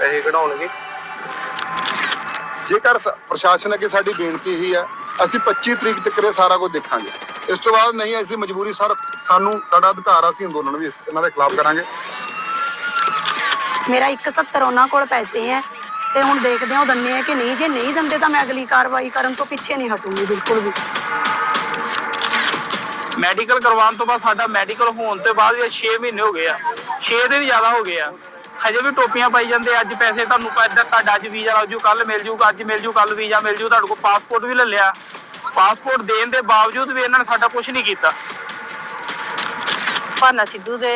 ਪੈਸੇ ਕਢਾਉਣਗੇ। ਜੇਕਰ ਪ੍ਰਸ਼ਾਸਨ ਅੱਗੇ ਸਾਡੀ ਬੇਨਤੀ ਹੀ ਹੈ ਅਸੀਂ 25 ਤਰੀਕ ਤੱਕ ਇਹ ਸਾਰਾ ਕੁਝ ਦੇਖਾਂਗੇ। ਇਸ ਤੋਂ ਬਾਅਦ ਨਹੀਂ ਅਸੀਂ ਮਜਬੂਰੀ ਸਰ ਸਾਨੂੰ ਸਾਡਾ ਅਧਿਕਾਰ ਆ, ਅਸੀਂ ਅੰਦੋਲਨ ਵੀ ਇਹਨਾਂ ਦੇ ਖਿਲਾਫ ਕਰਾਂਗੇ। ਮੇਰਾ 170 ਉਹਨਾਂ ਕੋਲ ਪੈਸੇ ਹੈ ਤੇ ਹੁਣ ਦੇਖਦੇ ਹਾਂ ਉਹ ਦੰਨੇ ਆ ਕਿ ਨਹੀਂ। ਜੇ ਨਹੀਂ ਦਿੰਦੇ ਤਾਂ ਮੈਂ ਅਗਲੀ ਕਾਰਵਾਈ ਕਰਨ ਤੋਂ ਪਿੱਛੇ ਨਹੀਂ ਹਟੂੰਗੀ ਬਿਲਕੁਲ ਵੀ। ਮੈਡੀਕਲ ਕਰਵਾਉਣ ਤੋਂ ਬਾਅਦ ਸਾਡਾ ਮੈਡੀਕਲ ਹੋਣ ਤੋਂ ਬਾਅਦ ਵੀ 6 ਮਹੀਨੇ ਹੋ ਗਏ ਆ। 6 ਦਿਨ ਜ਼ਿਆਦਾ ਹੋ ਗਏ ਆ। ਹਜੇ ਵੀ ਟੋਪੀਆਂ ਪਾਈ ਜਾਂਦੇ ਅੱਜ ਪੈਸੇ ਤੁਹਾਨੂੰ ਪੈਦਾ ਤੁਹਾਡਾ ਅੱਜ ਵੀਜ਼ਾ ਲੱਗ ਜੂ ਕੱਲ ਮਿਲ ਜੂ ਅੱਜ ਮਿਲ ਜੂ ਕੱਲ ਵੀਜ਼ਾ ਮਿਲ ਜੂ, ਤੁਹਾਡੇ ਕੋਲ ਪਾਸਪੋਰਟ ਵੀ ਲੈ ਲਿਆ। ਪਾਸਪੋਰਟ ਦੇਣ ਦੇ ਬਾਵਜੂਦ ਵੀ ਇਹਨਾਂ ਨੇ ਸਾਡਾ ਕੁਝ ਨਹੀਂ ਕੀਤਾ। ਭਾਨਾ ਸਿੱਧੂ ਦੇ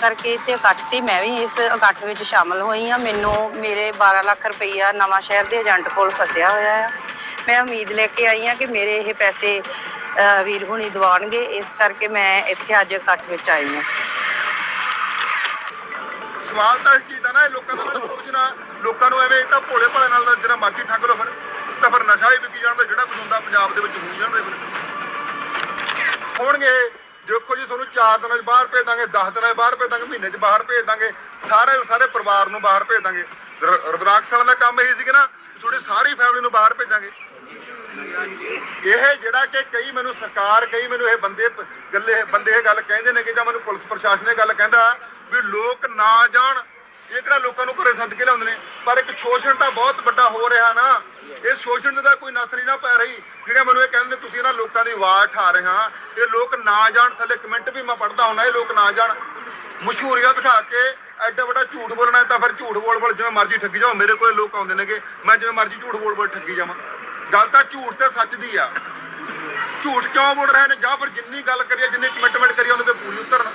ਕਰਕੇ ਇੱਥੇ ਇਕੱਠ ਸੀ, ਮੈਂ ਵੀ ਇਸ ਇਕੱਠ ਵਿੱਚ ਸ਼ਾਮਲ ਹੋਈ ਆ ਮੈਨੂੰ ਮੇਰੇ 12 ਲੱਖ ਰੁਪਈਆ ਨਵਾਂ ਸ਼ਹਿਰ ਦੇ ਏਜੰਟ ਕੋਲ ਫਸਿਆ ਹੋਇਆ ਹੈ ਮੈਂ ਉਮੀਦ ਲੈ ਕੇ ਆਈ ਆ ਕਿ ਮੇਰੇ ਇਹ ਪੈਸੇ ਵੀਰ ਹੁਣੀ ਦਿਵਾਉਣਗੇ। ਇਸ ਕਰਕੇ ਮੈਂ ਇੱਥੇ ਅੱਜ ਇਕੱਠ ਵਿੱਚ ਆਈ ਆ ਸਵਾਲ ਤਾਂ ਇਸ ਚੀਜ਼ ਦਾ ਨਾ, ਇਹ ਲੋਕਾਂ ਦਾ ਨਾ ਸੋਚਣਾ ਲੋਕਾਂ ਨੂੰ ਐਵੇਂ ਇਹ ਤਾਂ ਭੋਲੇ ਭਾਲੇ ਨਾਲ ਜਿਹੜਾ ਮਰਜ਼ੀ ਠੱਗ ਲੋ ਫਿਰ। ਤਾਂ ਫਿਰ ਨਸ਼ਾ ਹੀ ਵਿਕੀ ਜਾਂਦਾ ਜਿਹੜਾ ਕੁਝ ਹੁੰਦਾ ਪੰਜਾਬ ਦੇ ਵਿੱਚ ਹੋਈ ਜਾਂਦਾ ਫਿਰ। ਹੋਣਗੇ ਦੇਖੋ ਜੀ, ਤੁਹਾਨੂੰ 4 ਦਿਨਾਂ 'ਚ ਬਾਹਰ ਭੇਜ ਦਾਂਗੇ 10 ਦਿਨਾਂ 'ਚ ਬਾਹਰ ਭੇਜ ਦਾਂਗੇ, ਮਹੀਨੇ 'ਚ ਬਾਹਰ ਭੇਜ ਦਾਂਗੇ, ਸਾਰੇ ਸਾਰੇ ਪਰਿਵਾਰ ਨੂੰ ਬਾਹਰ ਭੇਜ ਦਾਂਗੇ। ਰ- ਰੁਦਰਾਕਸ਼ ਦਾ ਕੰਮ ਇਹੀ ਸੀ ਕਿ ਨਾ, ਤੁਹਾਡੀ ਸਾਰੀ ਫੈਮਿਲੀ ਨੂੰ ਬਾਹਰ ਭੇਜਾਂਗੇ। ਇਹ ਜਿਹੜਾ ਕਿ ਕਈ ਮੈਨੂੰ ਸਰਕਾਰ, ਕਈ ਮੈਨੂੰ ਇਹ ਬੰਦੇ ਗੱਲੇ, ਬੰਦੇ ਇਹ ਗੱਲ ਕਹਿੰਦੇ ਨੇ ਕਿ ਜਾਂ ਮੈਨੂੰ ਪੁਲਿਸ ਪ੍ਰਸ਼ਾਸਨ ਇਹ ਗੱਲ ਕਹਿੰਦਾ ਵੀ ਲੋਕ ਨਾ ਜਾਣ। ਇਹ ਕਿਹੜਾ ਲੋਕਾਂ ਨੂੰ ਘਰੇ ਸੱਦ ਕੇ ਲਿਆਉਂਦੇ ਨੇ? ਪਰ ਇੱਕ ਸ਼ੋਸ਼ਣ ਤਾਂ ਬਹੁਤ ਵੱਡਾ ਹੋ ਰਿਹਾ ਨਾ। ਇਹ ਸ਼ੋਸ਼ਣ ਦਾ ਕੋਈ ਨੱਥ ਨਹੀਂ ਨਾ ਪੈ ਰਹੀ। ਜਿਹੜੇ ਮੈਨੂੰ ਇਹ ਕਹਿੰਦੇ, ਤੁਸੀਂ ਇਹਨਾਂ ਲੋਕਾਂ ਦੀ ਆਵਾਜ਼ ਠਾ ਰਹੇ ਹਾਂ। ਇਹ ਲੋਕ ਨਾ ਜਾਣ। ਥੱਲੇ ਕਮੈਂਟ ਵੀ ਮੈਂ ਪੜਦਾ ਹੁੰਦਾ, ਇਹ ਲੋਕ ਨਾ ਜਾਣ। ਮਸ਼ਹੂਰੀਆਂ ਦਿਖਾ ਕੇ ਐਡਾ ਵੱਡਾ ਝੂਠ ਬੋਲਣਾ ਤਾਂ ਫਿਰ ਝੂਠ ਬੋਲ ਬੋਲ ਜਿਵੇਂ ਮਰਜ਼ੀ ਠੱਗੀ ਜਾਓ। ਮੇਰੇ ਕੋਲ ਲੋਕ ਆਉਂਦੇ ਨੇਗੇ। ਮੈਂ ਜਿਵੇਂ ਮਰਜ਼ੀ ਝੂਠ ਬੋਲ ਬੋਲ ਠੱਗੀ ਜਾਵਾਂ। ਗੱਲ ਤਾਂ ਝੂਠ ਤੇ ਸੱਚ ਦੀ ਆ। ਝੂਠ ਕਿਉਂ ਬੋਲ ਰਹੇ ਨੇ? ਜਾਂ ਫਿਰ ਜਿੰਨੀ ਗੱਲ ਕਰੀਏ, ਜਿੰਨੀ ਕਮਿਟਮੈਂਟ ਕਰੀਏ, ਉਹਦੇ ਤੇ ਪੂਰੀ ਉਤਰਨਾ।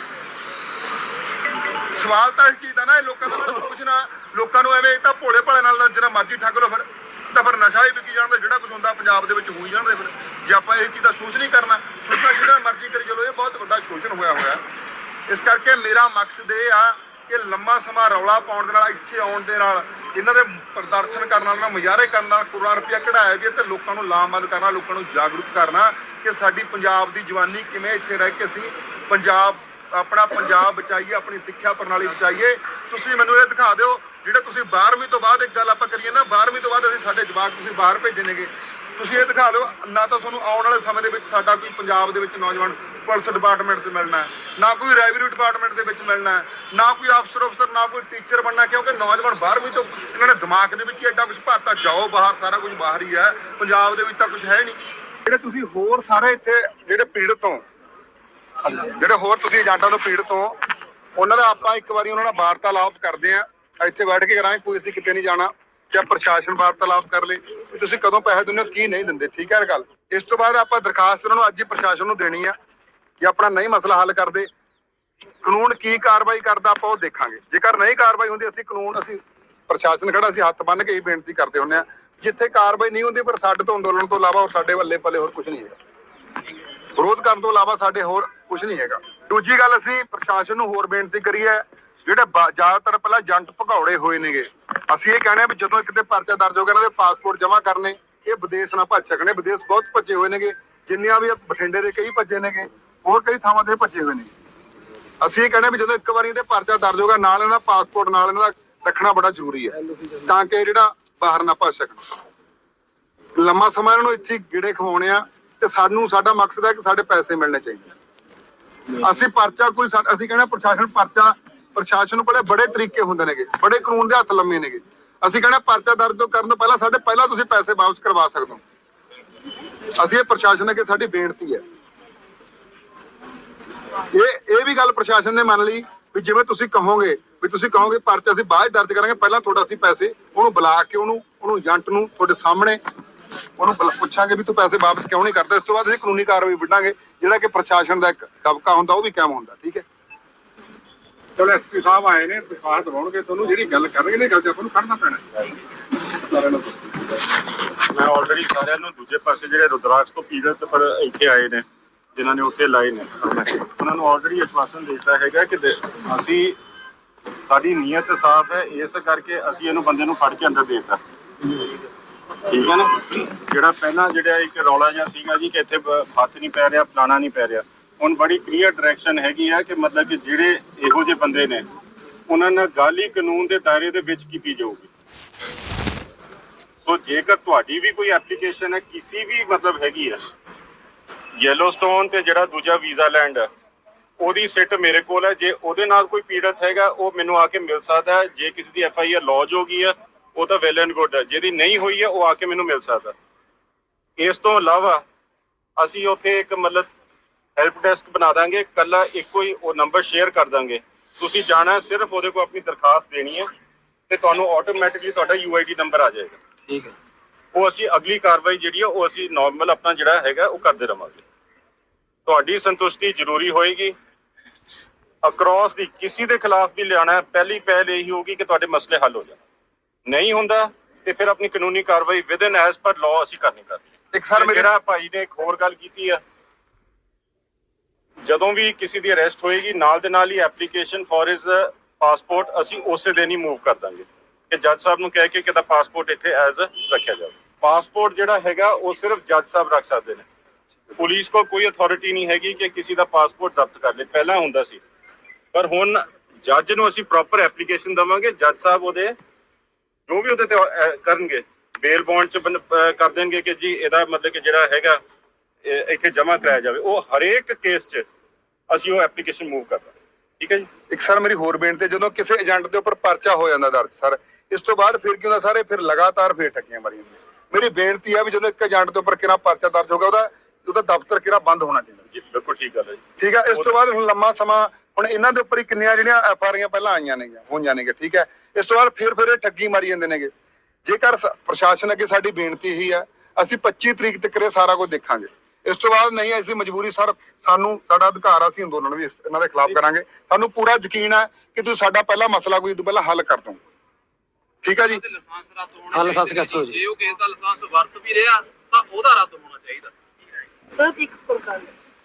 ਸਵਾਲ ਤਾਂ ਇਸ ਚੀਜ਼ ਦਾ ਨਾ, ਇਹ ਲੋਕਾਂ ਦਾ ਨਾ ਸੋਚਣਾ ਲੋਕਾਂ ਨੂੰ ਐਵੇਂ ਤਾਂ ਭੋਲੇ ਭਾਲੇ ਨਾਲ ਜਿਹੜਾ ਮਰਜ਼ੀ ਠੱਗ ਲੋ ਫਿਰ। ਤਾਂ ਫਿਰ ਨਸ਼ਾ ਹੀ ਵਿਕੀ ਜਾਂਦਾ ਜਿਹੜਾ ਕੁਝ ਹੁੰਦਾ ਪੰਜਾਬ ਦੇ ਵਿੱਚ ਹੋਈ ਜਾਂਦਾ ਫਿਰ। ਜੇ ਆਪਾਂ ਇਹ ਚੀਜ਼ ਦਾ ਸੋਚ ਨਹੀਂ ਕਰਨਾ, ਫਿਰ ਤਾਂ ਜਿਹੜਾ ਮਰਜ਼ੀ ਕਰੀ ਚਲੋ, ਇਹ ਬਹੁਤ ਵੱਡਾ ਸ਼ੋਸ਼ਣ ਹੋਇਆ ਹੋਇਆ। ਇਸ ਕਰਕੇ ਮੇਰਾ ਮਕਸਦ ਇਹ ਆ ਕਿ ਲੰਮਾ ਸਮਾਂ ਰੌਲਾ ਪਾਉਣ ਦੇ ਨਾਲ, ਇੱਥੇ ਆਉਣ ਦੇ ਨਾਲ, ਇਹਨਾਂ ਦੇ ਪ੍ਰਦਰਸ਼ਨ ਕਰਨ ਨਾਲ ਨਾ ਮੁਜ਼ਾਹਰੇ ਕਰਨ ਨਾਲ, ਕਰੋੜਾਂ ਰੁਪਇਆ ਕਢਾਇਆ ਵੀ ਹੈ ਤੇ ਲੋਕਾਂ ਨੂੰ ਲਾਮਬੰਦ ਕਰਨਾ, ਲੋਕਾਂ ਨੂੰ ਜਾਗਰੂਕ ਕਰਨਾ ਕਿ ਸਾਡੀ ਪੰਜਾਬ ਦੀ ਜਵਾਨੀ ਕਿਵੇਂ ਇੱਥੇ ਰਹਿ ਕੇ ਅਸੀਂ ਪੰਜਾਬ ਆਪਣਾ ਪੰਜਾਬ ਬਚਾਈਏ, ਆਪਣੀ ਸਿੱਖਿਆ ਪ੍ਰਣਾਲੀ ਬਚਾਈਏ। ਤੁਸੀਂ ਮੈਨੂੰ ਇਹ ਦਿਖਾ ਦਿਓ, ਜਿਹੜੇ ਤੁਸੀਂ 12ਵੀਂ ਤੋਂ ਬਾਅਦ ਇੱਕ ਗੱਲ ਆਪਾਂ ਕਰੀਏ ਨਾ 12ਵੀਂ ਤੋਂ ਬਾਅਦ ਅਸੀਂ ਸਾਡੇ ਜਵਾਕ ਤੁਸੀਂ ਬਾਹਰ ਭੇਜਣਗੇ ਤੁਸੀਂ ਇਹ ਦਿਖਾ ਲਓ ਨਾ ਤਾਂ ਤੁਹਾਨੂੰ ਆਉਣ ਵਾਲੇ ਸਮੇਂ ਦੇ ਵਿੱਚ ਸਾਡਾ ਕੋਈ ਪੰਜਾਬ ਦੇ ਵਿੱਚ ਨੌਜਵਾਨ ਪੁਲਿਸ ਡਿਪਾਰਟਮੈਂਟ ਤੇ ਮਿਲਣਾ ਨਾ ਕੋਈ ਰੈਵਨਿਊ ਡਿਪਾਰਟਮੈਂਟ ਦੇ ਵਿੱਚ ਮਿਲਣਾ ਨਾ ਕੋਈ ਅਫਸਰ ਅਫਸਰ ਨਾ ਕੋਈ ਟੀਚਰ ਬਣਨਾ, ਕਿਉਂਕਿ ਨੌਜਵਾਨ 12ਵੀਂ ਤੋਂ ਇਹਨਾਂ ਨੇ ਦਿਮਾਗ ਦੇ ਵਿੱਚ ਹੀ ਐਡਾ ਕੁਝ ਭਾਰਤਾ, ਜਾਓ ਬਾਹਰ, ਸਾਰਾ ਕੁਝ ਬਾਹਰ ਹੀ ਹੈ, ਪੰਜਾਬ ਦੇ ਵਿੱਚ ਤਾਂ ਕੁਝ ਹੈ ਨਹੀਂ। ਜਿਹੜੇ ਤੁਸੀਂ ਹੋਰ ਸਾਰੇ ਇੱਥੇ ਜਿਹੜੇ ਪੀੜਤ ਹੋ ਜਿਹੜੇ ਹੋਰ ਤੁਸੀਂ ਏਜੰਟਾਂ ਤੋਂ ਪੀੜਤ ਹੋ, ਉਹਨਾਂ ਦਾ ਆਪਾਂ ਇੱਕ ਵਾਰੀ ਉਹਨਾਂ ਨਾਲ ਵਾਰਤਾਲਾਪ ਕਰਦੇ ਆ ਇੱਥੇ ਬੈਠ ਕੇ ਕਰਾਂਗੇ, ਕੋਈ ਅਸੀਂ ਕਿਤੇ ਨਹੀਂ ਜਾਣਾ, ਜਾਂ ਪ੍ਰਸ਼ਾਸਨ ਵਾਰਤਾਲਾਪ ਕਰ ਲੇ ਵੀ ਤੁਸੀਂ ਕਦੋਂ ਪੈਸੇ ਦਿੰਦੇ ਹੋ, ਕੀ ਨਹੀਂ ਦਿੰਦੇ, ਠੀਕ ਹੈ ਗੱਲ? ਇਸ ਤੋਂ ਬਾਅਦ ਆਪਾਂ ਦਰਖਾਸਤ ਉਹਨਾਂ ਨੂੰ ਅੱਜ ਹੀ ਪ੍ਰਸ਼ਾਸਨ ਨੂੰ ਦੇਣੀ ਆ, ਜੇ ਆਪਣਾ ਨਹੀਂ ਮਸਲਾ ਹੱਲ ਕਰਦੇ, ਕਾਨੂੰਨ ਕੀ ਕਾਰਵਾਈ ਕਰਦਾ ਆਪਾਂ ਉਹ ਦੇਖਾਂਗੇ। ਜੇਕਰ ਨਹੀਂ ਕਾਰਵਾਈ ਹੁੰਦੀ, ਅਸੀਂ ਕਾਨੂੰਨ, ਅਸੀਂ ਪ੍ਰਸ਼ਾਸਨ ਖੜਾ, ਅਸੀਂ ਹੱਥ ਬੰਨ੍ਹ ਕੇ ਹੀ ਬੇਨਤੀ ਕਰਦੇ ਹੁੰਨੇ ਆ ਜਿੱਥੇ ਕਾਰਵਾਈ ਨਹੀਂ ਹੁੰਦੀ, ਪਰ ਸਾਡੇ ਤੋਂ ਅੰਦੋਲਨ ਤੋਂ ਇਲਾਵਾ ਹੋਰ ਸਾਡੇ ਵੱਲੇ ਪੱਲੇ ਹੋਰ ਕੁਝ ਨਹੀਂ ਹੈਗਾ। ਵਿਰੋਧ ਕਰਨ ਤੋਂ ਇਲਾਵਾ ਸਾਡੇ ਹੋਰ ਕੁਝ ਨਹੀਂ ਹੈਗਾ। ਦੂਜੀ ਗੱਲ ਅਸੀਂ ਪ੍ਰਸ਼ਾਸਨ ਨੂੰ ਹੋਰ ਬੇਨਤੀ ਕਰੀ ਹੈ, ਜਿਹੜੇ ਬਾ- ਜ਼ਿਆਦਾਤਰ ਪਹਿਲਾਂ ਜੰਟ ਭਗੌੜੇ ਹੋਏ ਨੇਗੇ। ਅਸੀਂ ਇਹ ਕਹਿਣਾ ਵੀ ਜਦੋਂ ਇੱਕ ਤੇ ਪਰਚਾ ਦਰਜ ਹੋ ਗਿਆ, ਇਹਨਾਂ ਦੇ ਪਾਸਪੋਰਟ ਜਮ੍ਹਾਂ ਕਰਨੇ, ਇਹ ਵਿਦੇਸ਼ ਨਾ ਭੱਜ ਸਕਣੇ। ਵਿਦੇਸ਼ ਬਹੁਤ ਭੱਜੇ ਹੋਏ ਨੇਗੇ, ਜਿੰਨੀਆਂ ਵੀ ਬਠਿੰਡੇ ਦੇ ਕਈ ਭੱਜੇ ਨੇਗੇ, ਹੋਰ ਕਈ ਥਾਵਾਂ ਤੇ ਭੱਜੇ ਹੋਏ ਨੇ ਅਸੀਂ ਇਹ ਕਹਿੰਦੇ ਵੀ ਜਦੋਂ ਇੱਕ ਵਾਰੀ ਇਹਦੇ ਪਰਚਾ ਦਰਜ ਹੋਗਾ ਨਾਲ ਇਹਨਾਂ ਦਾ ਪਾਸਪੋਰਟ, ਨਾਲ ਇਹਨਾਂ ਦਾ ਰੱਖਣਾ ਬੜਾ ਜ਼ਰੂਰੀ ਹੈ, ਤਾਂ ਕਿ ਜਿਹੜਾ ਬਾਹਰ ਨਾ ਭੱਜ ਸਕਣ। ਲੰਮਾ ਸਮਾਂ ਇਹਨਾਂ ਨੂੰ ਇੱਥੇ ਹੀ ਗੇੜੇ ਖਵਾਉਣੇ ਆ। ਤੇ ਸਾਨੂੰ, ਸਾਡਾ ਮਕਸਦ ਹੈ ਕਿ ਸਾਡੇ ਪੈਸੇ ਮਿਲਣੇ ਚਾਹੀਦੇ ਅਸੀਂ ਪਰਚਾ ਕੋਈ ਅਸੀਂ ਕਹਿੰਦੇ ਪ੍ਰਸ਼ਾਸਨ ਪਰਚਾ, ਪ੍ਰਸ਼ਾਸਨ ਨੂੰ ਕੋਲੇ ਬੜੇ ਤਰੀਕੇ ਹੁੰਦੇ ਨੇਗੇ, ਬੜੇ ਕਾਨੂੰਨ ਦੇ ਹੱਥ ਲੰਮੇ ਨੇਗੇ। ਅਸੀਂ ਕਹਿੰਦੇ ਪਰਚਾ ਦਰਜ ਕਰਨ ਪਹਿਲਾਂ ਸਾਡੇ, ਪਹਿਲਾਂ ਤੁਸੀਂ ਪੈਸੇ ਵਾਪਸ ਕਰਵਾ ਸਕਦੇ ਹੋ। ਅਸੀਂ ਇਹ ਪ੍ਰਸ਼ਾਸਨ ਅੱਗੇ ਸਾਡੀ ਬੇਨਤੀ ਹੈ। ਇਹ ਇਹ ਵੀ ਗੱਲ ਪ੍ਰਸ਼ਾਸਨ ਨੇ ਮੰਨ ਲਈ ਵੀ ਜਿਵੇਂ ਤੁਸੀਂ ਕਹੋਗੇ, ਵੀ ਤੁਸੀਂ ਕਹੋਗੇ ਪਰਚਾ ਅਸੀਂ ਬਾਅਦ 'ਚ ਦਰਜ ਕਰਾਂਗੇ, ਪਹਿਲਾਂ ਤੁਹਾਡਾ ਅਸੀਂ ਪੈਸੇ ਉਹਨੂੰ ਬੁਲਾ ਕੇ ਉਹਨੂੰ ਉਹਨੂੰ ਏਜੰਟ ਨੂੰ, ਤੁਹਾਡੇ ਸਾਹਮਣੇ ਉਹਨੂੰ ਬੁਲਾ- ਪੁੱਛਾਂਗੇ ਵੀ ਤੂੰ ਪੈਸੇ ਵਾਪਸ ਕਿਉਂ ਨਹੀਂ ਕਰਦਾ? ਇਸ ਤੋਂ ਬਾਅਦ ਅਸੀਂ ਕਾਨੂੰਨੀ ਕਾਰਵਾਈ ਵਿੱਢਾਂਗੇ। ਜਿਹੜਾ ਕਿ ਪ੍ਰਸ਼ਾਸਨ ਦਾ ਇੱਕ ਦਬਕਾ ਹੁੰਦਾ ਉਹ ਵੀ ਕਾਇਮ ਹੁੰਦਾ ਠੀਕ ਹੈ? ਚਲੋ ਐਸਪੀ ਸਾਹਿਬ ਆਏ ਨੇ ਵਿਸ਼ਵਾਸ ਦਿਵਾਉਣਗੇ ਤੁਹਾਨੂੰ ਜਿਹੜੀ ਗੱਲ ਕਰਨਗੇ ਨੇ ਗੱਲ ਤੇ ਆਪਾਂ ਨੂੰ ਕੱਢਣਾ ਪੈਣਾ ਸਾਰਿਆਂ ਨੂੰ ਮੈਂ ਆਲਰੇਡੀ ਸਾਰਿਆਂ ਨੂੰ ਦੂਜੇ ਪਾਸੇ ਜਿਹੜੇ ਰੁਦਰਾਕਸ਼ ਤੋਂ ਪੀੜਤ ਪਰ ਇੱਥੇ ਆਏ ਨੇ ਜਿਨ੍ਹਾਂ ਨੇ ਉੱਥੇ ਲਾਏ ਨੇ ਉਹਨਾਂ ਨੂੰ ਆਲਰੇਡੀ ਆਸ਼ਵਾਸਨ ਦਿੱਤਾ ਹੈਗਾ ਕਿ ਦੇ- ਅਸੀਂ ਸਾਡੀ ਨੀਅਤ ਸਾਫ਼ ਹੈ ਇਸ ਕਰਕੇ ਅਸੀਂ ਇਹਨੂੰ ਬੰਦੇ ਨੂੰ ਫੜ ਕੇ ਅੰਦਰ ਦੇ ਦਿੱਤਾ। ਠੀਕ ਹੈ ਨਾ? ਜਿਹੜਾ ਪਹਿਲਾਂ ਜਿਹੜਾ ਇੱਕ ਰੌਲਾ ਜਿਹਾ ਸੀਗਾ ਜੀ ਕਿ ਇੱਥੇ ਹੱਥ ਨਹੀਂ ਪੈ ਰਿਹਾ, ਫਲਾਣਾ ਨਹੀਂ ਪੈ ਰਿਹਾ। ਹੁਣ ਬੜੀ ਕਲੀਅਰ ਡਾਇਰੈਕਸ਼ਨ ਹੈਗੀ ਆ ਕਿ ਮਤਲਬ ਕਿ ਜਿਹੜੇ ਇਹੋ ਜਿਹੇ ਬੰਦੇ ਨੇ, ਉਹਨਾਂ ਨਾਲ ਗੱਲ ਕਾਨੂੰਨ ਦੇ ਦਾਇਰੇ ਦੇ ਵਿੱਚ ਕੀਤੀ ਜਾਊਗੀ। ਸੋ ਜੇਕਰ ਤੁਹਾਡੀ ਵੀ ਕੋਈ ਐਪਲੀਕੇਸ਼ਨ ਹੈ, ਕਿਸੇ ਵੀ ਮਤਲਬ ਹੈਗੀ ਹੈ ਯੈਲੋਸਟੋਨ ਤੇ ਜਿਹੜਾ ਦੂਜਾ ਵੀਜ਼ਾ ਲੈਂਡ ਹੈ ਉਹਦੀ ਸਿੱਟ ਮੇਰੇ ਕੋਲ ਹੈ ਜੇ ਉਹਦੇ ਨਾਲ ਕੋਈ ਪੀੜਤ ਹੈਗਾ, ਉਹ ਮੈਨੂੰ ਆ ਕੇ ਮਿਲ ਸਕਦਾ। ਹੈ ਜੇ ਕਿਸੇ ਦੀ ਐਫ ਆਈ ਆਰ ਲੌਜ ਹੋ ਗਈ ਹੈ ਉਹ ਤਾਂ ਵੈਲ ਐਂਡ ਗੁੱਡ ਹੈ ਜਿਹਦੀ ਨਹੀਂ ਹੋਈ ਹੈ ਉਹ ਆ ਕੇ ਮੈਨੂੰ ਮਿਲ ਸਕਦਾ। ਇਸ ਤੋਂ ਇਲਾਵਾ ਅਸੀਂ ਉੱਥੇ ਇੱਕ ਮਤਲਬ ਹੈਲਪ ਡੈਸਕ ਬਣਾ ਦਾਂਗੇ। ਕੱਲਾ ਇੱਕੋ ਹੀ ਉਹ ਨੰਬਰ ਸ਼ੇਅਰ ਕਰ ਦਾਂਗੇ। ਤੁਸੀਂ ਜਾਣਾ ਹੈ, ਸਿਰਫ ਉਹਦੇ ਕੋਲ ਆਪਣੀ ਦਰਖਾਸਤ ਦੇਣੀ ਹੈ ਤੇ ਤੁਹਾਨੂੰ ਆਟੋਮੈਟਿਕਲੀ ਤੁਹਾਡਾ ਯੂਆਈਡੀ ਨੰਬਰ ਆ ਜਾਏਗਾ। ਠੀਕ ਹੈ। ਉਹ ਅਸੀਂ ਅਗਲੀ ਕਾਰਵਾਈ ਜਿਹੜੀ ਆ ਉਹ ਅਸੀਂ ਨਾਰਮਲ ਆਪਣਾ ਜਿਹੜਾ ਹੈਗਾ ਉਹ ਕਰਦੇ ਰਵਾਂਗੇ। ਤੁਹਾਡੀ ਸੰਤੁਸ਼ਟੀ ਜ਼ਰੂਰੀ ਹੋਏਗੀ। ਅਕ੍ਰੋਸ ਦੀ ਕਿਸੇ ਦੇ ਖਿਲਾਫ ਵੀ ਲਿਆਣਾ ਹੈ, ਪਹਿਲੀ ਪਹਿਲ ਇਹੀ ਹੋਊਗੀ ਕਿ ਤੁਹਾਡੇ ਮਸਲੇ ਹੱਲ ਹੋ ਜਾਣ। ਨਹੀਂ ਹੁੰਦਾ ਤੇ ਫਿਰ ਆਪਣੀ ਕਾਨੂੰਨੀ ਕਾਰਵਾਈ within as per law ਅਸੀਂ ਕਰਨੀ ਹੈ ਇੱਕ ਸਰ ਮੇਰੇ ਭਾਈ ਨੇ ਇੱਕ ਹੋਰ ਗੱਲ ਕੀਤੀ ਆ ਜਦੋਂ ਵੀ ਕਿਸੇ ਦੀ ਅਰੈਸਟ ਹੋਏਗੀ ਨਾਲ ਦੇ ਨਾਲ ਹੀ ਐਪਲੀਕੇਸ਼ਨ ਫॉर ਹਿਸ ਪਾਸਪੋਰਟ ਅਸੀਂ ਉਸੇ ਦਿਨ ਹੀ ਮੂਵ ਕਰ ਦਾਂਗੇ। ਕਿ ਜੱਜ ਸਾਹਿਬ ਨੂੰ ਕਹਿ ਕੇ ਕਿ ਦਾ ਪਾਸਪੋਰਟ ਇੱਥੇ ਐਜ਼ ਰੱਖਿਆ ਜਾਵੇ। ਪਾਸਪੋਰਟ ਜਿਹੜਾ ਹੈਗਾ ਉਹ ਸਿਰਫ ਜੱਜ ਸਾਹਿਬ ਰੱਖ ਸਕਦੇ ਨੇ। ਪੁਲਿਸ ਕੋਲ ਕੋਈ ਅਥਾਰਟੀ ਨਹੀਂ ਹੈਗੀ ਕਿ ਕਿਸੇ ਦਾ ਪਾਸਪੋਰਟ ਜ਼ਬਤ ਕਰ ਲੇ। ਪਹਿਲਾਂ ਹੁੰਦਾ ਸੀ। ਪਰ ਹੁਣ ਜੱਜ ਨੂੰ ਅਸੀਂ ਪ੍ਰੋਪਰ ਐਪਲੀਕੇਸ਼ਨ ਦਵਾਂਗੇ ਜੱਜ ਸਾਹਿਬ ਉਹਦੇ ਜੋ ਵੀ ਉਹਦੇ ਤੇ ਅਹ, ਕਰਨਗੇ ਬੇਲ ਬੌਂਡ ਚ ਬਨ- ਅਹ, ਕਰ ਦੇਣਗੇ ਕਿ ਜੀ ਇਹਦਾ ਮਤਲਬ ਕਿ ਜਿਹੜਾ ਹੈਗਾ ਇਹ ਇੱਥੇ ਜਮ੍ਹਾਂ ਕਰਾਇਆ ਜਾਵੇ। ਉਹ ਹਰੇਕ ਕੇਸ 'ਚ ਅਸੀਂ ਉਹ ਐਪਲੀਕੇਸ਼ਨ ਮੂਵ ਕਰਦਾ ਠੀਕ ਹੈ ਜੀ? ਇੱਕ ਸਰ ਮੇਰੀ ਹੋਰ ਬੇਨਤੀ ਹੈ, ਜਦੋਂ ਕਿਸੇ ਏਜੰਟ ਦੇ ਉੱਪਰ ਪਰਚਾ ਹੋ ਜਾਂਦਾ ਦਰਜ ਸਰ ਇਸ ਤੋਂ ਬਾਅਦ ਫਿਰ ਕੀ ਹੁੰਦਾ ਸਾਰੇ ਫਿਰ ਲਗਾਤਾਰ ਫੇਰ ਟੱਕੀਆਂ ਮਾਰੀ ਜਾਂਦੀਆਂ। ਮੇਰੀ ਬੇਨਤੀ ਹੈ ਵੀ ਜਦੋਂ ਇੱਕ ਏਜੰਟ ਦੇ ਉੱਪਰ ਕਿਹੜਾ ਪਰਚਾ ਦਰਜ ਹੋ ਗਿਆ ਉਹਦਾ ਉਹਦਾ ਦਫ਼ਤਰ ਕਿਹੜਾ ਬੰਦ ਹੋਣਾ ਚਾਹੀਦਾ। ਜੀ ਬਿਲਕੁਲ ਠੀਕ ਗੱਲ ਹੈ ਜੀ। ਠੀਕ ਹੈ ਇਸ ਤੋਂ ਬਾਅਦ ਹੁਣ ਲੰਮਾ ਸਮਾਂ ਹੁਣ ਇਹਨਾਂ ਦੇ ਉੱਪਰ ਹੀ ਕਿੰਨੀਆਂ ਜਿਹੜੀਆਂ ਐਫ ਆਈਆਂ ਪਹਿਲਾਂ ਆਈਆਂ ਨੇਗੀਆਂ ਹੋਈਆਂ ਨੇਗੇ ਠੀਕ ਹੈ। ਇਸ ਤੋਂ ਬਾਅਦ ਫਿਰ ਫਿਰ ਇਹ ਠੱਗੀ ਮਾਰੀ ਜਾਂਦੇ ਨੇਗੇ। ਜੇਕਰ ਪ੍ਰਸ਼ਾਸਨ ਅੱਗੇ ਸਾਡੀ ਬੇਨਤੀ ਹੀ ਹੈ ਅਸੀਂ 25 ਤਰੀਕ ਤੱਕ ਇਹ ਸਾਰਾ ਕੁਝ ਦੇਖਾਂਗੇ। ਇਸ ਤੋਂ ਬਾਅਦ ਨਹੀਂ ਅਸੀਂ ਮਜਬੂਰੀ ਸਰ ਸਾਨੂੰ ਸਾਡਾ ਅਧਿਕਾਰ ਆ, ਅਸੀਂ ਅੰਦੋਲਨ ਵੀ ਇਹਨਾਂ ਦੇ ਖਿਲਾਫ ਕਰਾਂਗੇ। ਸਾਨੂੰ ਪੂਰਾ ਯਕੀਨ ਹੈ ਕਿ ਤੁਸੀਂ ਸਾਡਾ ਪਹਿਲਾ ਮਸਲਾ ਕੋਈ ਤੋਂ ਪਹਿਲਾਂ ਹੱਲ ਕਰ ਦੋ ਠੀਕ ਹੈ ਜੀ? ਹਾਂ ਲਾਇਸੈਂਸ ਕੈਂਸਲ ਹੋ ਜੇ। ਉਹ ਕਿਸੇ ਦਾ ਲਾਇਸੈਂਸ ਵਰਤ ਵੀ ਰਿਹਾ ਤਾਂ ਉਹਦਾ ਰੱਦ ਹੋਣਾ ਚਾਹੀਦਾ। ਸਰ ਇੱਕ ਹੋਰ ਗੱਲ।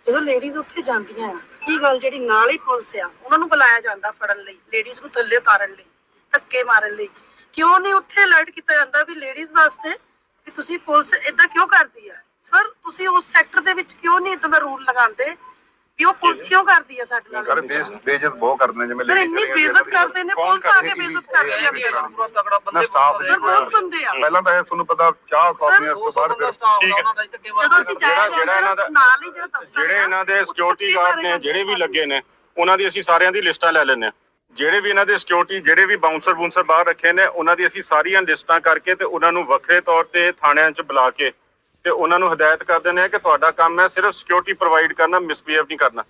ਜਦੋਂ ਲੇਡੀਜ਼ ਉੱਥੇ ਜਾਂਦੀਆਂ ਆ ਕੀ ਗੱਲ ਜਿਹੜੀ ਨਾਲ ਹੀ ਪੁਲਿਸ ਆ ਉਹਨਾਂ ਨੂੰ ਬੁਲਾਇਆ ਜਾਂਦਾ ਫੜਨ ਲਈ ਲੇਡੀਜ਼ ਨੂੰ ਥੱਲੇ ਉਤਾਰਨ ਲਈ? ਧੱਕੇ ਮਾਰਨ ਲਈ। ਕਿਉਂ ਨਹੀਂ ਉੱਥੇ ਅਲਰਟ ਕੀਤਾ ਜਾਂਦਾ ਵੀ ਲੇਡੀਜ਼ ਵਾਸਤੇ ਵੀ ਤੁਸੀਂ ਪੁਲਿਸ ਇਦਾਂ ਕਿਉਂ ਕਰਦੀ ਆ? ਸਰ ਤੁਸੀਂ ਉਸ ਸੈਕਟਰ ਦੇ ਵਿੱਚ ਕਿਉਂ ਨਹੀਂ ਇਦਾਂ ਦਾ ਰੂਲ ਲਗਾਉਂਦੇ? ਵੀ ਉਹ ਪੁਲਿਸ ਕਿਉਂ ਕਰਦੀ ਆ ਸਾਡੇ ਸਰ ਨਾਲ ਬੇਇੱਜ਼ਤ ਬੇਇੱਜ਼ਤ ਬਹੁਤ ਕਰਦੇ ਨੇ ਜਿਵੇਂ ਸਰ ਇੰਨੀ ਬੇਇੱਜ਼ਤ ਕਰਦੇ ਨੇ ਕੌਣ ਪੁਲਿਸ ਆ ਕੇ? ਬੇਇੱਜ਼ਤ ਕਰਦੀ ਆ। ਇਹ ਮੇਰਾ ਪੂਰਾ ਤਗੜਾ ਬੰਦੇ ਸਰ ਬਹੁਤ ਬੰਦੇ ਆ। ਪਹਿਲਾਂ ਤਾਂ ਇਹ ਤੁਹਾਨੂੰ ਪਤਾ ਚਾਹ ਕਾਫੀਆਂ ਇਸ ਤੋਂ ਬਾਅਦ ਫਿਰ ਠੀਕ ਹੈ। ਉਹਨਾਂ ਦਾ ਇੱਥੇ ਜਦੋਂ ਅਸੀਂ ਜਿਹੜਾ ਜਾਇਆ ਜਿਹੜਾ ਇਹਨਾਂ ਦਾ ਨਾਲ ਹੀ ਜਿਹੜਾ ਦਫ਼ਤਰ ਜਿਹੜੇ ਆ, ਇਹਨਾਂ ਦੇ ਸਿਕਿਉਰਿਟੀ ਗਾਰਡ ਨੇ ਜਿਹੜੇ ਵੀ ਲੱਗੇ ਨੇ ਉਹਨਾਂ ਦੀ ਅਸੀਂ ਸਾਰਿਆਂ ਦੀ ਲਿਸਟਾਂ ਲੈ ਲੈਂਦੇ ਹਾਂ। ਜਿਹੜੇ ਵੀ ਇਹਨਾਂ ਦੇ ਸਿਕਿਉਰਿਟੀ ਜਿਹੜੇ ਵੀ ਬਾਉਂਸਰ ਬੂੰਸਰ ਬਾਹਰ ਰੱਖੇ ਨੇ ਉਹਨਾਂ ਦੀ ਅਸੀਂ ਸਾਰੀਆਂ ਲਿਸਟਾਂ ਕਰਕੇ ਤੇ ਉਹਨਾਂ ਨੂੰ ਵੱਖਰੇ ਤੌਰ ਤੇ ਥਾਣਿਆਂ 'ਚ ਬੁਲਾ ਕੇ ਤੇ ਉਹਨਾਂ ਨੂੰ ਹਦਾਇਤ ਕਰ ਦਿੰਦੇ ਆ ਕਿ ਤੁਹਾਡਾ ਕੰਮ ਹੈ ਸਿਰਫ ਸਿਕਿਉਰਿਟੀ ਪ੍ਰੋਵਾਈਡ ਕਰਨਾ ਮਿਸਬੀਹੇਵ ਨਹੀਂ ਕਰਨਾ।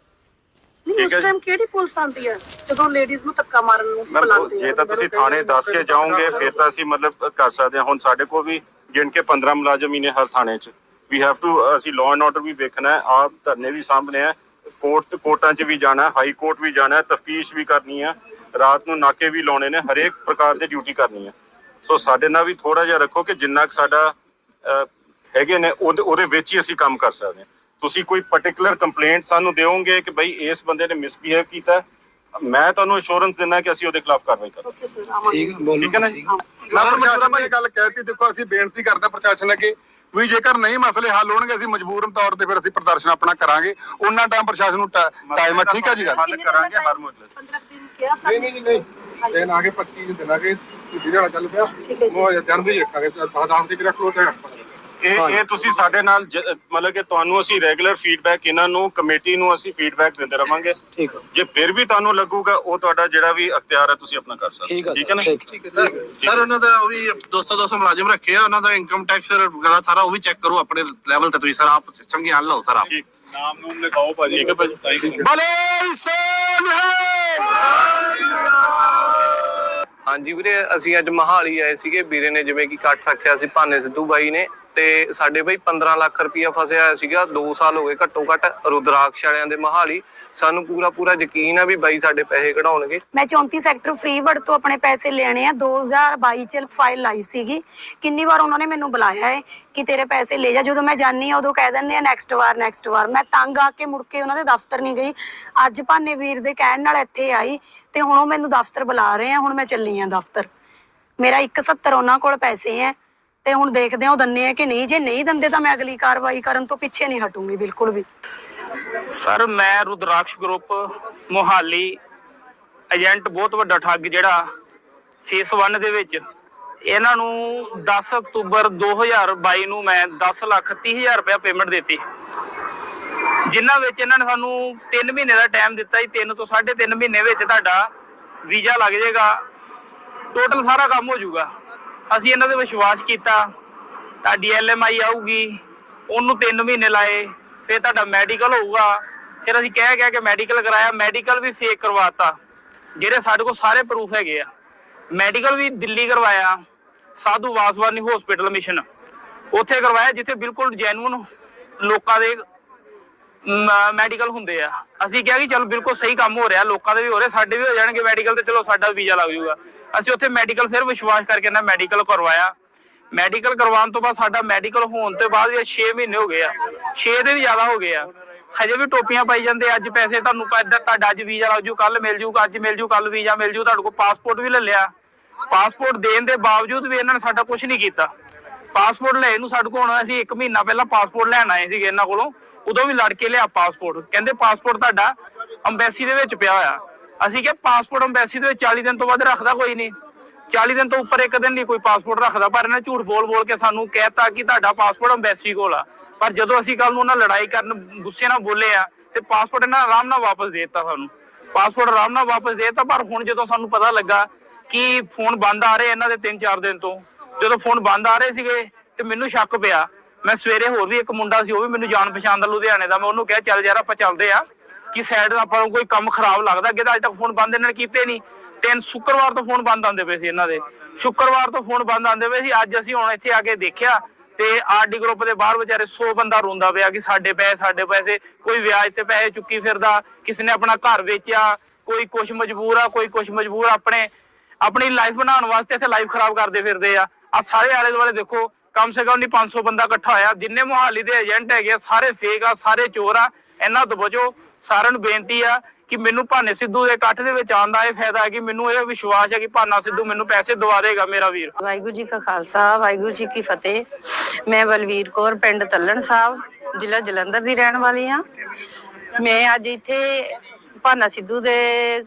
ਨਹੀਂ ਉਸ ਹੈ। ਟਾਈਮ ਕਿਹੜੀ ਪੁਲਿਸ ਆਉਂਦੀ ਆ ਜਦੋਂ ਲੇਡੀਜ਼ ਨੂੰ ਧੱਕਾ ਮਾਰਨ ਨੂੰ ਬੁਲਾਉਂਦੇ ਆ ਜੇ ਤਾਂ ਤੁਸੀਂ ਥਾਣੇ ਦੱਸ ਕੇ ਜਾਓਗੇ ਫਿਰ ਤਾਂ ਅਸੀਂ ਮਤਲਬ ਕਰ ਸਕਦੇ ਹਾਂ। ਹੁਣ ਸਾਡੇ ਕੋਲ ਵੀ ਗਿਣ ਕੇ 15 ਮੁਲਾਜ਼ਮ ਹੀ ਨੇ ਹਰ ਥਾਣੇ 'ਚ। ਵੀ ਹੈਵ ਟੂ ਅਸੀਂ ਲਾਅ ਐਂਡ ਆਰਡਰ ਵੀ ਵੇਖਣਾ ਹੈ ਆਪ ਧਰਨੇ ਵੀ ਸਾਹਮਣੇ ਹੈ ਕੋਰਟ ਕੋਰਟਾਂ 'ਚ ਵੀ ਜਾਣਾ ਹੈ ਹਾਈ ਕੋਰਟ ਵੀ ਜਾਣਾ ਹੈ ਤਫਤੀਸ਼ ਵੀ ਕਰਨੀ ਹੈ। ਰਾਤ ਨੂੰ ਨਾਕੇ ਵੀ ਲਾਉਣੇ ਨੇ ਹਰੇਕ ਪ੍ਰਕਾਰ ਦੀ ਡਿਊਟੀ ਕਰਨੀ ਹੈ। ਸੋ ਸਾਡੇ ਨਾਲ ਵੀ ਥੋੜਾ ਜਿਹਾ ਰੱਖੋ ਕਿ ਜਿੰਨਾ ਕੁ ਸਾਡਾ ਹੈਗੇ ਨੇ ਉਹਦੇ ਉਹਦੇ ਵਿੱਚ ਹੀ ਅਸੀਂ ਕੰਮ ਕਰ ਸਕਦੇ ਹਾਂ। ਤੁਸੀਂ ਕੋਈ ਪਾਰਟਿਕੂਲਰ ਕੰਪਲੇਂਟ ਸਾਨੂੰ ਦਿਓਗੇ ਕਿ ਭਾਈ ਇਸ ਬੰਦੇ ਨੇ ਮਿਸਬੀਹੇਵ ਕੀਤਾ ਮੈਂ ਤੁਹਾਨੂੰ ਅਸ਼ੋਰੈਂਸ ਦਿੰਦਾ ਕਿ ਅਸੀਂ ਉਹਦੇ ਖਿਲਾਫ ਕਾਰਵਾਈ ਕਰਾਂਗੇ। ਓਕੇ ਸਰ ਆਵਾਂਗੇ। ਠੀਕ ਹੈ ਬੋਲੋ ਠੀਕ ਹੈ ਨਾ ਜੀ? ਮੈਂ ਪ੍ਰਸ਼ਾਸਨ ਨੂੰ ਇਹ ਗੱਲ ਕਹਿਤੀ ਦੇਖੋ ਅਸੀਂ ਬੇਨਤੀ ਕਰਦੇ ਪ੍ਰਸ਼ਾਸਨ ਅੱਗੇ ਵੀ ਜੇਕਰ ਨਹੀਂ ਮਸਲੇ ਹੱਲ ਹੋਣਗੇ ਅਸੀਂ ਮਜਬੂਰਨ ਤੌਰ ਤੇ ਫਿਰ ਅਸੀਂ ਪ੍ਰਦਰਸ਼ਨ ਆਪਣਾ ਕਰਾਂਗੇ। ਉਹਨਾਂ ਟਾਈਮ ਪ੍ਰਸ਼ਾਸਨ ਨੂੰ ਟਾਈਮ ਹੈ ਠੀਕ ਹੈ ਜੀ ਗੱਲ? ਹੱਲ ਕਰਾਂਗੇ ਹਰ ਮੁੱਦੇ 15 ਦਿਨ ਕਿਹਾ ਨਹੀਂ ਨਹੀਂ ਨਹੀਂ ਦਿਨ ਆ ਗਏ 25 ਦਿਨ ਆ ਗਏ। ਜਿਹਦੇ ਨਾਲ ਚੱਲ ਪਿਆ। ਉਹ ਜਨਵਰੀ ਰੱਖਾਂਗੇ। 10 ਤਰੀਕ ਰੱਖ ਲਓ ਤੇ ਇਹ ਇਹ ਤੁਸੀਂ ਸਾਡੇ ਨਾਲ ਜ- ਮਤਲਬ ਕਿ ਤੁਹਾਨੂੰ ਅਸੀਂ ਰੈਗੂਲਰ ਫੀਡਬੈਕ ਇਹਨਾਂ ਨੂੰ ਕਮੇਟੀ ਨੂੰ ਅਸੀਂ ਫੀਡਬੈਕ ਦਿੰਦੇ ਰਵਾਂਗੇ। ਠੀਕ ਹੈ ਜੇ ਫਿਰ ਵੀ ਤੁਹਾਨੂੰ ਲੱਗੂਗਾ ਉਹ ਤੁਹਾਡਾ ਜਿਹੜਾ ਵੀ ਅਖਤਿਆਰ ਹੈ ਤੁਸੀਂ ਆਪਣਾ ਕਰ ਸਕਦੇ ਠੀਕ ਹੋ। ਹੈ ਠੀਕ ਹੈ ਨਾ? ਸਰ। ਉਹਨਾਂ ਦਾ ਉਹ ਵੀ 200 200 ਮੁਲਾਜ਼ਮ ਰੱਖੇ ਆ ਉਹਨਾਂ ਦਾ ਇਨਕਮ ਟੈਕਸ ਵਗੈਰਾ ਸਾਰਾ ਉਹ ਵੀ ਚੈੱਕ ਕਰੋ ਆਪਣੇ ਲੈਵਲ ਤੇ ਤੁਸੀਂ ਸਰ ਆਪ ਸੰਗਿਆਨ ਲਓ ਸਰ ਆਪ। ਠੀਕ। ਨਾਮ ਨੂਮ ਲਿਖਾਓ ਭਾਜੀ। ਠੀਕ ਹੈ ਭਾਜੀ। ਬਲੇ ਹਾਂਜੀ ਵੀਰੇ ਅਸੀਂ ਅੱਜ ਮਹਾਲੀ ਆਏ ਸੀਗੇ। ਵੀਰੇ ਨੇ ਜਿਵੇਂ ਕਿ ਇਕੱਠ ਰੱਖਿਆ ਸੀ ਭਾਨੇ ਸਿੱਧੂ ਬਾਈ ਨੇ। ਤੇ ਸਾਡੇ ਬਈ 15 ਲੱਖ ਰੁਪਇਆ ਫਸਿਆ ਹੋਇਆ ਸੀਗਾ 2 ਸਾਲ ਹੋ ਗਏ ਘੱਟੋ ਘੱਟ ਰੁਦਰਾਕਸ਼ ਵਾਲਿਆਂ ਦੇ ਮਹਾਲੀ। ਸਾਨੂੰ ਪੂਰਾ ਪੂਰਾ ਯਕੀਨ ਆ ਵੀ ਬਾਈ ਸਾਡੇ ਪੈਸੇ ਕਢਾਉਣਗੇ। ਮੈਂ 34 ਸੈਕਟਰ ਫ੍ਰੀ ਤੋਂ ਆਪਣੇ ਪੈਸੇ ਲੈਣੇ ਆ। 2022 ਚ ਫਾਈਲ ਲਾਈ ਸੀਗੀ। ਕਿੰਨੀ ਵਾਰ ਉਹਨਾਂ ਨੇ ਮੈਨੂੰ ਬੁਲਾਇਆ ਹੈ ਕਿ ਤੇਰੇ ਪੈਸੇ ਲੈ ਜਾ। ਜਦੋਂ ਮੈਂ ਜਾਣੀ ਆ, ਉਦੋਂ ਕਹਿ ਦਿੰਦੇ ਆ ਨੈਕਸਟ ਵਾਰ ਨੈਕਸਟ ਵਾਰ। ਮੈਂ ਤੰਗ ਆ ਕੇ ਮੁੜ ਕੇ ਉਹਨਾਂ ਦੇ ਦਫ਼ਤਰ ਨਹੀਂ ਗਈ। ਅੱਜ ਭਾਨੇ ਵੀਰ ਦੇ ਕਹਿਣ ਨਾਲ ਇੱਥੇ ਆਈ ਤੇ ਹੁਣ ਉਹ ਮੈਨੂੰ ਦਫ਼ਤਰ ਬੁਲਾ ਰਹੇ ਆ। ਹੁਣ ਮੈਂ ਚੱਲੀ ਆ ਦਫ਼ਤਰ। ਮੇਰਾ 170 ਉਹਨਾਂ ਕੋਲ ਪੈਸੇ ਹੈ ਤੇ ਹੁਣ ਦੇਖਦੇ ਆ ਉਹ ਦੰਨੇ ਆ ਕਿ ਨਹੀਂ। ਜੇ ਨਹੀਂ ਦੰਦੇ ਤਾਂ ਮੈਂ ਅਗਲੀ ਕਾਰਵਾਈ ਕਰਨ ਤੋਂ ਪਿੱਛੇ ਨਹੀਂ ਹਟੂੰਗੀ, ਬਿਲਕੁਲ ਵੀ। ਸਰ, ਮੈਂ ਰੁਦਰਾਕਸ਼ ਗਰੁੱਪ, ਮੋਹਾਲੀ, ਏਜੰਟ, ਬਹੁਤ ਵੱਡਾ ਠੱਗ ਜਿਹੜਾ ਫੇਸ 1 ਦੇ ਵਿੱਚ। ਇਹਨਾਂ ਨੂੰ 10 ਅਕਤੂਬਰ 2022 ਨੂੰ ਮੈਂ 10 ਲੱਖ 30 ਹਜ਼ਾਰ ਰੁਪਇਆ ਪੇਮੈਂਟ ਦਿੱਤੀ। ਜਿਨ੍ਹਾਂ ਵਿੱਚ ਇਹਨਾਂ ਨੇ ਸਾਨੂੰ 3 ਮਹੀਨੇ ਦਾ ਟਾਈਮ ਦਿੱਤਾ ਸੀ 3 ਤੋਂ 3.5 ਮਹੀਨੇ ਵਿੱਚ ਤੁਹਾਡਾ ਵੀਜ਼ਾ ਲੱਗ ਜਾਏਗਾ। ਟੋਟਲ ਸਾਰਾ ਕੰਮ ਹੋ ਜਾਊਗਾ। ਅਸੀਂ ਇਹਨਾਂ ਤੇ ਵਿਸ਼ਵਾਸ ਕੀਤਾ, ਤੁਹਾਡੀ ਐਲਐਮਆਈ ਆਊਗੀ, ਉਹਨੂੰ 3 ਮਹੀਨੇ ਲਾਏ, ਫਿਰ ਤੁਹਾਡਾ ਮੈਡੀਕਲ ਹੋਊਗਾ। ਫਿਰ ਅਸੀਂ ਕਹਿ ਕਹਿ ਕੇ ਮੈਡੀਕਲ ਕਰਾਇਆ ਮੈਡੀਕਲ ਵੀ ਫੇਕ ਕਰਵਾਤਾ। ਜਿਹੜੇ ਸਾਡੇ ਕੋਲ ਸਾਰੇ ਪ੍ਰੂਫ ਹੈਗੇ ਆ। ਮੈਡੀਕਲ ਵੀ ਦਿੱਲੀ ਕਰਵਾਇਆ, ਸਾਧੂ ਵਾਸਵਾਨੀ ਹਸਪੀਟਲ ਮਿਸ਼ਨ ਉੱਥੇ ਕਰਵਾਇਆ, ਜਿੱਥੇ ਬਿਲਕੁਲ ਜੈਨੂਨ ਲੋਕਾਂ ਦੇ ਮੈਡੀਕਲ ਹੁੰਦੇ ਆ। ਅਸੀਂ ਕਿਹਾ ਕਿ ਚਲੋ ਬਿਲਕੁਲ ਸਹੀ ਕੰਮ ਹੋ ਰਿਹਾ, ਲੋਕਾਂ ਦੇ ਵੀ ਹੋ ਰਿਹਾ, ਸਾਡੇ ਵੀ ਹੋ ਜਾਣਗੇ ਮੈਡੀਕਲ ਤੇ, ਚਲੋ ਸਾਡਾ ਵੀਜ਼ਾ ਲੱਗ ਜਾਊਗਾ। ਅਸੀਂ ਉੱਥੇ ਮੈਡੀਕਲ ਫਿਰ ਵਿਸ਼ਵਾਸ ਕਰਕੇ ਨਾ ਮੈਡੀਕਲ ਕਰਵਾਇਆ। ਮੈਡੀਕਲ ਕਰਵਾਉਣ ਤੋਂ ਬਾਅਦ ਸਾਡਾ ਮੈਡੀਕਲ ਹੋਣ ਤੋਂ ਬਾਅਦ ਵੀ 6 ਮਹੀਨੇ ਹੋ ਗਏ ਆ। 6 ਦੇ ਵੀ ਜ਼ਿਆਦਾ ਹੋ ਗਏ ਆ। ਹਜੇ ਵੀ ਟੋਪੀਆਂ ਪਾਈ ਜਾਂਦੇ ਅੱਜ ਪੈਸੇ ਤੁਹਾਨੂੰ ਤੁਹਾਡਾ ਅੱਜ ਵੀਜ਼ਾ ਲੱਗ ਜੂ ਕੱਲ ਮਿਲ ਜੂ, ਅੱਜ ਮਿਲ ਜੂ ਕੱਲ ਵੀਜ਼ਾ ਮਿਲ ਜੂ, ਤੁਹਾਡੇ ਕੋਲ ਪਾਸਪੋਰਟ ਵੀ ਲੈ ਲਿਆ। ਪਾਸਪੋਰਟ ਦੇਣ ਦੇ ਬਾਵਜੂਦ ਵੀ ਇਹਨਾਂ ਨੇ ਸਾਡਾ ਕੁਝ ਨਹੀਂ ਕੀਤਾ। ਪਾਸਪੋਰਟ ਲੈਣ ਨੂੰ ਸਾਡੇ ਕੋਲ ਹੁਣ ਅਸੀਂ 1 ਮਹੀਨਾ ਪਹਿਲਾਂ ਪਾਸਪੋਰਟ ਲੈਣ ਆਏ ਸੀਗੇ ਇਹਨਾਂ ਕੋਲੋਂ। ਉਦੋਂ ਵੀ ਲੜ ਕੇ ਲਿਆ ਪਾਸਪੋਰਟ ਕਹਿੰਦੇ ਪਾਸਪੋਰਟ ਤੁਹਾਡਾ ਅੰਬੈਸੀ ਦੇ ਵਿੱਚ ਪਿਆ ਹੋਇਆ। ਅਸੀਂ ਕਿਹਾ ਪਾਸਪੋਰਟ ਅੰਬੈਸੀ ਦੇ 40 ਦਿਨ ਤੋਂ ਵੱਧ ਰੱਖਦਾ ਕੋਈ ਨਹੀਂ। 40 ਦਿਨ ਤੋਂ ਉੱਪਰ ਇੱਕ ਦਿਨ ਨਹੀਂ ਕੋਈ ਪਾਸਪੋਰਟ ਰੱਖਦਾ, ਪਰ ਇਹਨੇ ਝੂਠ ਬੋਲ ਬੋਲ ਕੇ ਸਾਨੂੰ ਕਹਿਤਾ ਕਿ ਤੁਹਾਡਾ ਪਾਸਪੋਰਟ ਅੰਬੈਸੀ ਕੋਲ ਆ। ਪਰ ਜਦੋਂ ਅਸੀਂ ਕੱਲ ਨੂੰ ਉਹਨਾਂ ਲੜਾਈ ਕਰਨ, ਗੁੱਸੇ ਨਾਲ ਬੋਲੇ ਆ, ਤੇ ਪਾਸਪੋਰਟ ਇਹਨਾਂ ਆਰਾਮ ਨਾਲ ਵਾਪਸ ਦੇ ਦਿੱਤਾ ਸਾਨੂੰ। ਪਾਸਪੋਰਟ ਆਰਾਮ ਨਾਲ ਵਾਪਸ ਦੇ ਦਿੱਤਾ, ਪਰ ਹੁਣ ਜਦੋਂ ਸਾਨੂੰ ਪਤਾ ਲੱਗਾ ਕਿ ਫੋਨ ਬੰਦ ਆ ਰਹੇ ਇਹਨਾਂ ਦੇ 3-4 ਦਿਨ ਤੋਂ, ਜਦੋਂ ਫੋਨ ਬੰਦ ਆ ਰਹੇ ਸੀਗੇ, ਤੇ ਮੈਨੂੰ ਸ਼ੱਕ ਪਿਆ। ਮੈਂ ਸਵੇਰੇ ਹੋਰ ਵੀ ਇੱਕ ਮੁੰਡਾ ਸੀ, ਉਹ ਵੀ ਮੈਨੂੰ ਜਾਣ ਪਛਾਣ ਦਾ ਲੁਧਿਆਣੇ ਦਾ, ਮੈਂ ਉਹਨੂੰ ਕਿਹਾ, ਚੱਲ ਯਾਰ ਆਪਾਂ ਚੱਲਦੇ ਆ। ਕਿ ਸਾਈਡ ਆਪਾਂ ਨੂੰ ਕੋਈ ਕੰਮ ਖਰਾਬ ਲੱਗਦਾ ਅੱਗੇ ਤਾਂ ਅੱਜ ਤੱਕ ਫੋਨ ਬੰਦ ਇਹਨਾਂ ਨੇ ਕੀਤੇ ਨਹੀਂ ਤਿੰਨ ਸ਼ੁੱਕਰਵਾਰ ਤੋਂ ਫੋਨ ਬੰਦ ਆਉਂਦੇ ਪਏ ਸੀ ਇਹਨਾਂ ਦੇ। ਸ਼ੁੱਕਰਵਾਰ ਤੋਂ ਫੋਨ ਬੰਦ ਆਉਂਦੇ ਪਏ ਸੀ ਅੱਜ ਅਸੀਂ ਹੁਣ ਇੱਥੇ ਆ ਕੇ ਦੇਖਿਆ ਤੇ ਆਰਡੀ ਗਰੁੱਪ ਦੇ ਬਾਹਰ ਵਿਚਾਰੇ 100 ਬੰਦਾ ਰੋਂਦਾ ਪਿਆ ਕਿ ਸਾਡੇ ਪੈਸੇ ਸਾਡੇ ਪੈਸੇ ਕੋਈ ਵਿਆਜ ਤੇ ਪੈਸੇ ਚੁੱਕੀ ਫਿਰਦਾ ਕਿਸੇ ਨੇ ਆਪਣਾ ਘਰ ਵੇਚਿਆ ਕੋਈ ਕੁਛ ਮਜਬੂਰ ਆ ਕੋਈ ਕੁਛ ਮਜਬੂਰ ਆਪਣੇ ਆਪਣੀ ਲਾਈਫ ਬਣਾਉਣ ਵਾਸਤੇ ਇੱਥੇ ਲਾਈਫ ਖਰਾਬ ਕਰਦੇ ਫਿਰਦੇ ਆ। ਆ ਸਾਰੇ ਆਲੇ ਦੁਆਲੇ ਦੇਖੋ ਕਮ ਸੇ ਕਮ ਨਹੀਂ 500 ਬੰਦਾ ਇਕੱਠਾ ਹੋਇਆ ਜਿੰਨੇ ਮੁਹਾਲੀ ਦੇ ਏਜੰਟ ਹੈਗੇ ਆ, ਸਾਰੇ ਫੇਕ ਆ ਸਾਰੇ ਚੋਰ ਆ ਇਹਨਾਂ ਤੋਂ ਬਚੋ। ਸਾਰਿਆਂ ਨੂੰ ਬੇਨਤੀ ਆ ਕਿ ਮੈਨੂੰ ਭਾਨੇ ਸਿੱਧੂ ਦੇ ਇਕੱਠ ਦੇ ਵਿੱਚ ਆਉਣ ਦਾ ਇਹ ਫਾਇਦਾ ਹੈ ਕਿ ਮੈਨੂੰ ਇਹ ਵਿਸ਼ਵਾਸ ਹੈ ਕਿ ਭਾਨਾ ਸਿੱਧੂ ਮੈਨੂੰ ਪੈਸੇ ਦਵਾ ਦੇਗਾ ਮੇਰਾ ਵੀਰ। ਵਾਹਿਗੁਰੂ ਜੀ ਕਾ ਖਾਲਸਾ, ਵਾਹਿਗੁਰੂ ਜੀ ਕੀ ਫਤਿਹ। ਮੈਂ ਬਲਵੀਰ ਕੌਰ, ਪਿੰਡ ਤੱਲਣ ਸਾਹਿਬ, ਜ਼ਿਲ੍ਹਾ ਜਲੰਧਰ ਦੀ ਰਹਿਣ ਵਾਲੀ ਆ ਮੈਂ ਅੱਜ ਇੱਥੇ ਭਾਨਾ ਸਿੱਧੂ ਦੇ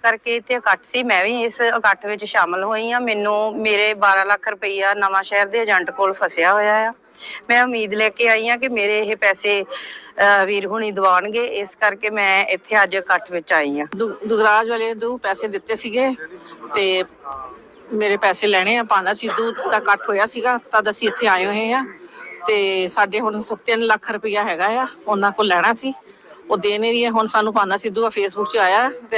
ਕਰਕੇ ਇੱਥੇ ਇਕੱਠ ਸੀ। ਮੈਂ ਵੀ ਇਸ ਇਕੱਠ ਵਿੱਚ ਸ਼ਾਮਲ ਹੋਈ ਆ ਮੈਨੂੰ ਮੇਰੇ 12 ਲੱਖ ਰੁਪਈਆ ਨਵਾਂ ਸ਼ਹਿਰ ਦੇ ਏਜੰਟ ਕੋਲ ਫਸਿਆ ਹੋਇਆ ਆ। ਮੈਂ ਉਮੀਦ ਲੈ ਕੇ ਆਈ ਹਾਂ ਕਿ ਮੇਰੇ ਇਹ ਪੈਸੇ ਵੀਰ ਹੁਣੀ ਦਿਵਾਉਣਗੇ। ਇਸ ਕਰਕੇ ਮੈਂ ਇੱਥੇ ਅੱਜ ਇਕੱਠ ਵਿੱਚ ਆਈ ਹਾਂ। ਦੁਗਰਾਜ ਵਾਲੇ ਨੂੰ ਪੈਸੇ ਦਿੱਤੇ ਸੀਗੇ ਤੇ ਮੇਰੇ ਪੈਸੇ ਲੈਣੇ ਆ। ਪਾਨਾ ਸਿੱਧੂ ਦਾ ਇਕੱਠ ਹੋਇਆ ਸੀਗਾ, ਤਦ ਅਸੀਂ ਇੱਥੇ ਆਏ ਹੋਏ ਆ ਤੇ ਸਾਡੇ ਹੁਣ 3 ਲੱਖ ਰੁਪਇਆ ਹੈਗਾ ਆ। ਉਹਨਾਂ ਕੋਲ ਲੈਣਾ ਸੀ। ਉਹ ਦੇ ਨਹੀਂ ਰਹੀ ਹੈ ਹੁਣ ਸਾਨੂੰ ਪਾਨਾ ਸਿੱਧੂ ਦਾ ਫੇਸਬੁੱਕ 'ਚ ਆਇਆ ਤੇ